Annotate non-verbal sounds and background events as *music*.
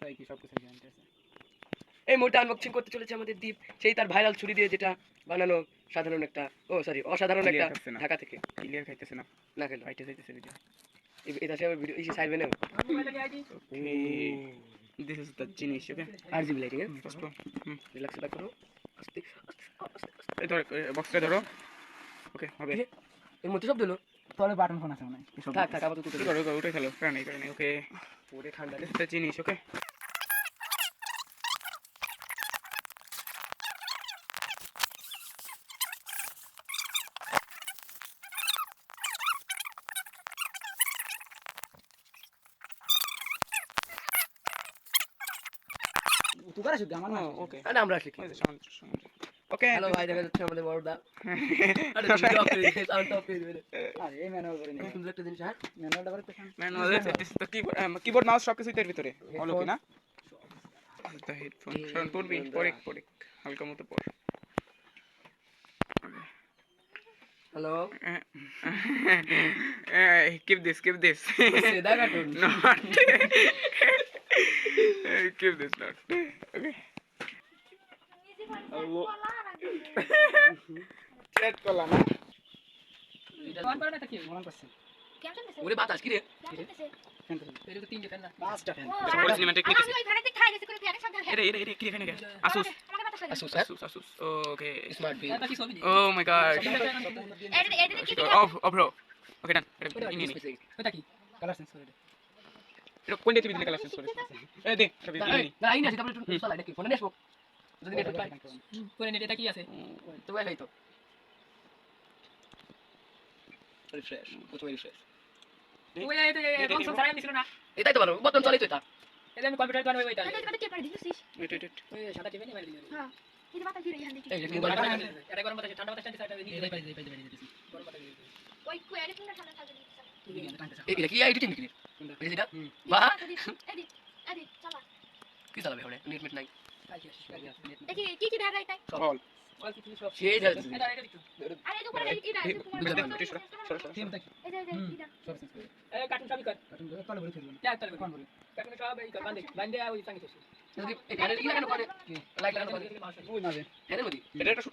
তাই কি সব কিছু আছে এই মুহূর্তে আনবক্সিং করতে চলেছে আমাদের দ্বীপ সেই তার ভাইরাল ছুরি দিয়ে যেটা বানানো সাধারণ একটা ও সরি অসাধারণ একটা থাকছে না। ঢাকা থেকে ক্লিয়ার খাইতেছে না না খেলো ফাইটে যাইতেছে ভিডিও এটা সে ভিডিও ইসে সাইডবে না দিস ইজ দ্য জিনিস ওকে আর জিবি লাইটিং হ্যাঁ ফার্স্ট হুম রিল্যাক্স করো আস্তে আস্তে আস্তে আস্তে। এই ধর বক্সটা ধরো ওকে হবে এর মধ্যে সব দিলো তোর বাটন ফোন আছে মনে হয় থাক থাক আপাতত উঠে তুলে করো উঠে খেলো। কারণে কারণে ওকে। পরে ঠান্ডা দ্য জিনিস ওকে। তুই করে শুধু আমার না ওকে। আরে আমরা আসি ওকে হ্যালো ভাই দেখা যাচ্ছে আমাদের বড়দা আরে ভিডিও অফ করে দিয়েছে সাউন্ড অফ করে দিবে আরে এই ম্যানুয়াল করে নে খুব সুন্দর একটা জিনিস হ্যাঁ ম্যানুয়ালটা করে পেছান ম্যানুয়াল দিস তো কিবোর্ড কিবোর্ড মাউস সব কিছুই এর ভিতরে। হলো কি না? দ্য হেডফোন শোন পড়বি পড়ে পড়ে হালকা মতো পড় hello *laughs* keep this keep this সেদা cartoon *laughs* not *laughs* keep this not okay chat করলাম না? ওরে বাতাস কি রে? কালার সেন্স করে দে কোন এটা ফোনে নেসবো যদি নেট পাই করে নে এটা কি আছে? তো ভাই তো। রিফ্রেশ কত রিফ্রেশ ওই এই তো বক্স ছাড়াই দিছিল না। এটাই তো ভালো বটন চালাই তো এটা এই আমি কম্পিউটার দোকানে ওইটা ওয়েট ওয়েট ওই সাদা টিভি নিয়ে দিল। এই যে এটা গরম বাতাস ঠান্ডা বাতাস টানতে এটা দিয়ে পাই পাই পাই গরম বাতাস এই এটা কি টিম কি এই যেটা বা কি চালাবে ওরে? নেট মিট নাই। হল অল কিছু সব সেই যাচ্ছে এটা এটা একটু সব সেন্স করে এই কার্টুন সবই কর। কার্টুন করে তলে বলে ফেলব। না তলে কোন বলে। কার্টুন সব এই কর বান্দে বান্দে ওই সঙ্গে তো যদি এখানে কি? লাগানো করে লাইট লাগানো করে ওই মাঝে এখানে মধ্যে এটা একটা